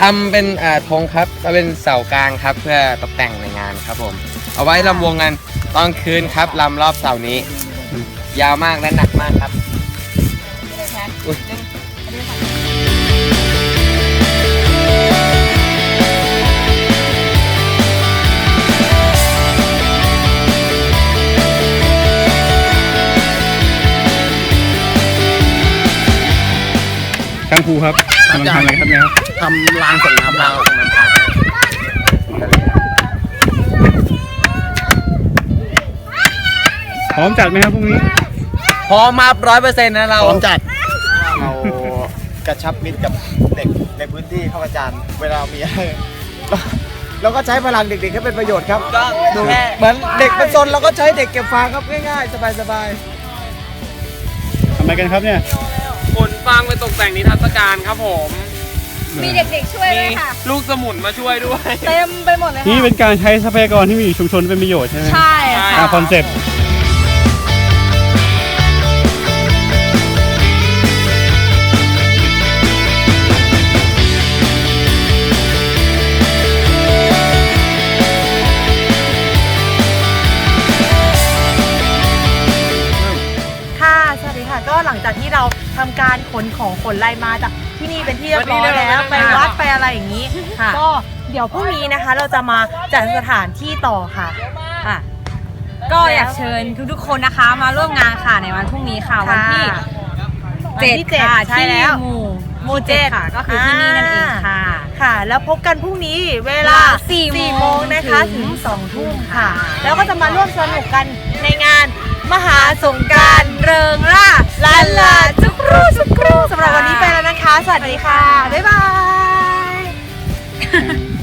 ทำเป็นอ่าธงครับก็เป็นเสากลางครับ เพื่อตกแต่งในงานครับผม เอาไว้ลำวงกันตอนคืนครับลำรอบเสานี้ ยาวมากและหนักมากครับ อุ๊ย กังฟูครับ กำลังทำอะไรครับเนี่ยครับทำรางส่งน้ำเราเราตรงนั้นครับพร้อมจัดไหมครับพรุ่งนี้ พร้อมมาร้อยเปอร์เซ็นต์นะเราพร้อมจัด เรากระชับมิตรกับเด็กในพื้นที่ครับอาจารย์ เวลามีอะไรเราเราก็ใช้พลังเด็กๆให้เป็นประโยชน์ครับก็ดูแค่เหมือนเด็กเป็นซนเราก็ใช้เด็กเก็บฟางครับง่ายๆ สบายทำอะไรกันครับเนี่ย ขนฟางไปตกแต่งนิทรรศการครับผม มีเด็กๆช่วยด้วยค่ะ ลูกสมุนมาช่วยด้วย เต็มไปหมดเลยนี่ค่ะเป็นการใช้ทรัพยากรที่มีอยู่ชุมชนเป็นประโยชน์ใช่ไหมใช่ใช่ค่ะตามคอนเซ็ปต์ สวัสดีค่ะ ก็หลังจากที่เราทำการขนของขนลายมาจากที่นี่เป็นที่เรียบร้อยแล้วไปวัดไปอะไรอย่างนี้ก็เดี๋ยวพรุ่งนี้นะคะ เราจะมาจัดสถานที่ต่อค่ะค่ะ ก็อยากเชิญทุกๆคนนะคะ มาร่วมงานค่ะในวันพรุ่งนี้ค่ะวันที่ค่ะเจ็ดวันที่เจ็ดค่ะใช่แล้วที่หมู่หมู่เจ็ดค่ะ ก็คือที่นี่นั่นเองค่ะค่ะ แล้วพบกันพรุ่งนี้เวลาสี่4โมงโมงนะคะถึถึงง2ทุ่มค่ะค่ะ แล้วก็จะมาร่วมสนุกกันในงานมหาสงกรารเริงร่า ล้านลาจุกรูจุกรูสำหรับวันนี้ไปแล้วนะคะ สวัสดีค่ะ บ๊ายบาย